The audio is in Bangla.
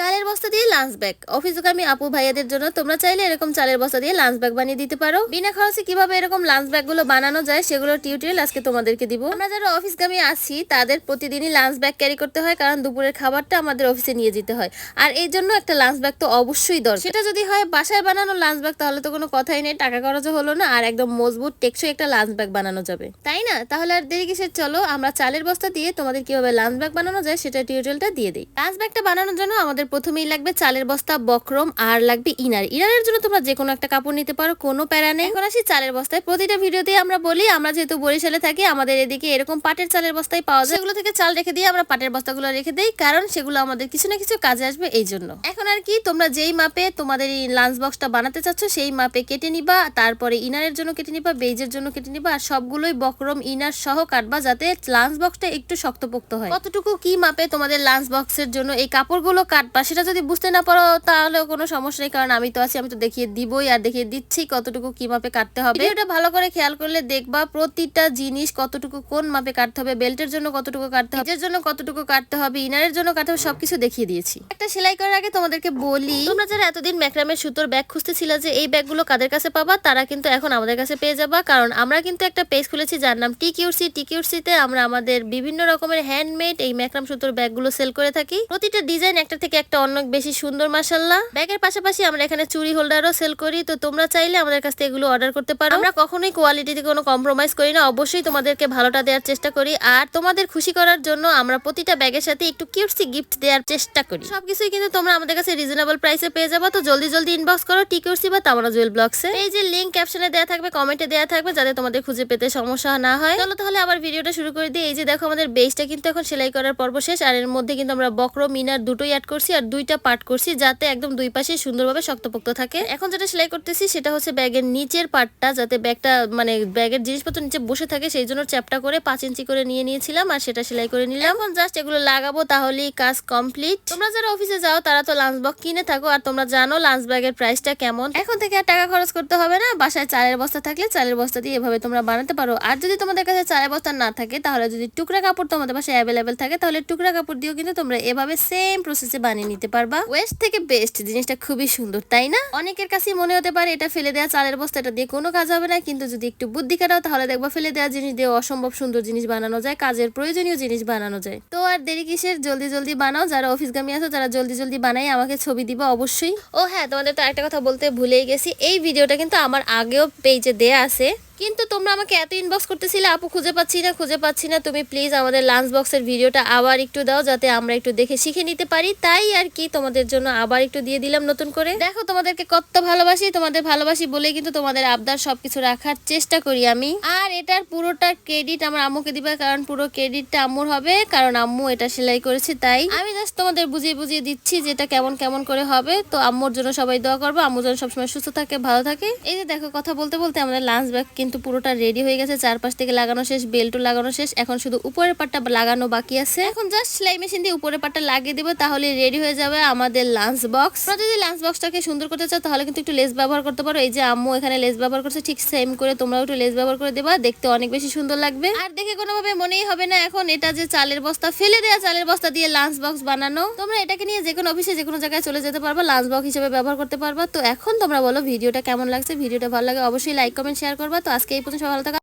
চালের বস্তা দিয়ে লাঞ্চ ব্যাগ অফিসগামী আপু ভাইয়াদের জন্য, তোমরা চাইলে এরকম চালের বস্তা দিয়ে লাঞ্চ ব্যাগ বানিয়ে দিতে পারো। বিনা খরচে কীভাবে এরকম লাঞ্চ ব্যাগগুলো বানানো যায় সেগুলো টিউটোরিয়াল আজকে তোমাদেরকে দিব। আমরা যারা অফিসগামী আছি, তাদের প্রতিদিনই লাঞ্চ ব্যাগ ক্যারি করতে হয়, কারণ দুপুরের খাবারটা আমাদের অফিসে নিয়ে যেতে হয়। আর এই জন্য একটা লাঞ্চ ব্যাগ তো অবশ্যই দরকার। সেটা যদি হয়, বাসায় বানানো লাঞ্চ ব্যাগ তাহলে তো কোনো কথাই নেই, টাকা খরচও হলো না, আর একদম মজবুত, টেকসই একটা লাঞ্চ ব্যাগ বানানো যাবে। তাই না? তাহলে আর দেরি কিসের? চলো, আমরা চালের বস্তা দিয়ে তোমাদের কীভাবে লাঞ্চ ব্যাগ বানানো যায়, সেটা টিউটোরিয়ালটা দিয়ে দিই। লাঞ্চ ব্যাগটা বানানোর জন্য আমাদের প্রথমেই লাগবে চালের বস্তা, বক্রম আর লাগবে ইনার। ইনারের জন্য তোমরা যে কোনো একটা কাপড় নিতে পারো, কোনো প্যারা নেই। এখন আসি চালের বস্তায়। প্রতিটা ভিডিওতে আমরা বলি, আমরা যেহেতু বরিশালে থাকি, আমাদের এদিকে এরকম পাটের চালের বস্তায় পাওয়া যায়। সেগুলো থেকে চাল রেখে দিয়ে আমরা পাটের বস্তাগুলো রেখে দিই, কারণ সেগুলো আমাদের কিছু না কিছু কাজে আসবে এই জন্য। এখন আর কি, তোমরা যেই মাপে তোমাদের এই লাঞ্চ বক্সটা বানাতে চাচ্ছ, সেই মাপে কেটে নিবা, তারপরে ইনারের জন্য কেটে নিবা, বেজের জন্য কেটে নিবা, আর সবগুলোই বক্রম, ইনার সহ কাটবা যাতে লাঞ্চ বক্সটা একটু শক্তপোক্ত হয়। কতটুকু কি মাপে তোমাদের লাঞ্চ বক্সের জন্য এই কাপড়গুলো কাটবা সেটা যদি বুঝতে না পারো তাহলে কোনো সমস্যা নেই। কারণ আমি তো আছি আমি তো দেখিয়ে দিবই আর দেখিয়ে দিচ্ছি কতটুকু কি মাপে কাটতে হবে। ভিডিওটা ভালো করে খেয়াল করলে দেখবা প্রতিটা জিনিস কতটুকু কোন মাপে কাটতে হবে বেল্টের জন্য কতটুকু কাটতে হবে জন্য কতটুকু কাটতে হবে ইনারের জন্য কাটতে হবে সবকিছু দেখিয়ে দিয়েছি। একটা সেলাই করার আগে তোমাদেরকে বলি তোমরা যারা এতদিন ম্যাক্রামের সুতোর ব্যাগ খুঁজতেছিল যে এই ব্যাগগুলো কাদের কাছে পাবা তারা কিন্তু এখন আমাদের কাছে পেয়ে যাবা। কারণ আমরা কিন্তু একটা পেজ খুলেছি যার নাম টি কিউরসি টি কিউরসিতে আমরা আমাদের বিভিন্ন রকমের হ্যান্ডমেড এই ম্যাক্রাম সুতোর ব্যাগগুলো সেল করে থাকি। প্রতিটা ডিজাইন একটা থেকে একটা অনেক বেশি সুন্দর মাসাল্লাহ ব্যাগের পাশাপাশি আমরা এখানে চুরি হোল্ডারও সেল করি। তো তোমরা চাইলে আমাদের কাছ থেকে এগুলো অর্ডার করতে পারো। আমরা কখনোই কোয়ালিটিতে কোনো কম্প্রোমাইজ করি না। অবশ্যই তোমাদেরকে ভালোটা দেওয়ার চেষ্টা করি। আর তোমাদের খুশি করার জন্য আমরা প্রতিটা ব্যাগের সাথে একটু কিউটসি গিফট দেওয়ার চেষ্টা করি। সবকিছুই কিন্তু তোমরা আমাদের কাছে রিজনেবল প্রাইসে পেয়ে যাব। তো জলদি জলদি ইনবক্স করো টিকিউরসি বা তামানা জুয়েল ব্লগসে এই যে লিঙ্ক ক্যাপশনে দেওয়া থাকবে কমেন্টে দেওয়া থাকবে যাতে তোমাদের খুঁজে পেতে সমস্যা না হয়। চলো তাহলে আবার ভিডিওটা শুরু করে দিই। এই যে দেখো আমাদের বেসটা কিন্তু এখন সেলাই করার পর্ব শেষ। আর এর মধ্যে কিন্তু আমরা বক্র, মিনার দুটোই অ্যাড করছি। আর দুইটা পার্ট করছি যাতে একদম দুই পাশে সুন্দরভাবে শক্তপোক্ত থাকে। এখন যেটা সেলাই করতেছি সেটা হচ্ছে ব্যাগের নিচের পার্টটা যাতে ব্যাগটা মানে ব্যাগের জিনিসপত্র নিচে বসে থাকে সেই জন্য চ্যাপটা করে পাঁচ ইঞ্চি করে নিয়ে নিয়েছিলাম আর সেটা সেলাই করে নিলাম। এখন জাস্ট এগুলো লাগাবো তাহলেই কাজ কমপ্লিট তোমরা যারা অফিসে যাও তারা তো লাঞ্চ বক্স কিনে থাকো আর তোমরা জানো লাঞ্চ ব্যাগের প্রাইসটা কেমন। এখন থেকে আর টাকা খরচ করতে হবে না, বাসায় চালের বস্তা থাকলে চালের বস্তা দিয়ে এভাবে তোমরা বানাতে পারো। আর যদি তোমাদের কাছে চালের বস্তা না থাকে, তাহলে যদি টুকরা কাপড় তোমাদের বাসায় অ্যাভেলেবেল থাকে, তাহলে টুকরা কাপড় দিয়েও কিন্তু তোমরা এভাবে সেম প্রসেসে বানিয়ে নিতে পারবা। ওয়েস্ট থেকে বেস্ট জিনিসটা খুবই সুন্দর, তাই না? অনেকের কাছে মনে হতে পারে, এটা ফেলে দেওয়া চালের বস্তা, এটা দিয়ে কোনো কাজ হবে না, কিন্তু যদি একটু বুদ্ধি খাটাও, তাহলে দেখবা ফেলে দেওয়া জিনিস দিয়ে অসম্ভব সুন্দর জিনিস বানানো যায়, কাজের প্রয়োজনীয় জিনিস বানানো যায়। তো আর দেরি কিসের? জলদি জলদি বানাও, যারা অফিসগামী আছো যারা জলদি জলদি বানাই, আমাকে ছবি দিবা অবশ্যই। ও হ্যাঁ তোমাদের তো একটা কথা বলতে ভুলেই গেছি, এই ভিডিওটা কিন্তু আমার আগেও পেজে দেয়া আছে। কিন্তু তোমরা আমাকে এত ইনবক্স করতেছিলে, আপু খুঁজে পাচ্ছি না, খুঁজে পাচ্ছি না। তুমি প্লিজ আমাদের লাঞ্চ বক্সের ভিডিওটা আবার একটু দাও, যাতে আমরা একটু দেখে শিখে নিতে পারি। তাই আর কি তোমাদের জন্য আবার একটু দিয়ে দিলাম নতুন করে। দেখো তোমাদেরকে কত ভালোবাসি, তোমাদের ভালোবাসি বলেই কিন্তু তোমাদের আবদার সবকিছু রাখার চেষ্টা করি আমি। আর এটার পুরোটা ক্রেডিট আমার আম্মুকে দিবা, কারণ পুরো ক্রেডিটটা আম্মুর হবে, কারণ আম্মু এটা সেলাই করেছে, তাই। আমি জাস্ট তোমাদের বুঝিয়ে বুঝিয়ে দিচ্ছি যে এটা কেমন কেমন করে হবে। তো আম্মুর জন্য সবাই দোয়া করব, আম্মু যেন সবসময় সুস্থ থাকে, ভালো থাকে। এই যে দেখো কথা বলতে বলতে আমাদের লাঞ্চ ব্যাগ কিন্তু পুরোটা রেডি হয়ে গেছে। চারপাশ থেকে লাগানো শেষ বেল্টও লাগানো শেষ। এখন শুধু উপরের পাটটা লাগানো বাকি আছে। এখন জাস্ট সেলাই মেশিন দিয়ে উপরের পাটটা লাগিয়ে দেবো, তাহলে রেডি হয়ে যাবে আমাদের লাঞ্চ বক্স তোমরা যদি লাঞ্চ বক্সটাকে সুন্দর করতে চাও, তাহলে কিন্তু একটু লেস ব্যবহার করতে পারো। এই যে আম্মু এখানে লেস ব্যবহার করছে, ঠিক সেম করে তোমরাও একটু লেস ব্যবহার করে দেবা, দেখতে অনেক বেশি সুন্দর লাগবে। আর দেখে কোনোভাবে মনেই হবে না এখন, এটা যে চালের বস্তা, ফেলে দেওয়া চালের বস্তা দিয়ে লাঞ্চ বক্স বানানো। তোমরা এটাকে নিয়ে যে কোনো অফিসে যে কোনো জায়গায় চলে যেতে পারবা লাঞ্চ বক্স হিসেবে ব্যবহার করতে পারবা। তো এখন তোমরা বলো, ভিডিওটা কেমন লাগছে? ভিডিওটা ভালো লাগে, অবশ্যই লাইক কমেন্ট শেয়ার করবা। তো আজকে এই পর্যন্ত সবাই ভালো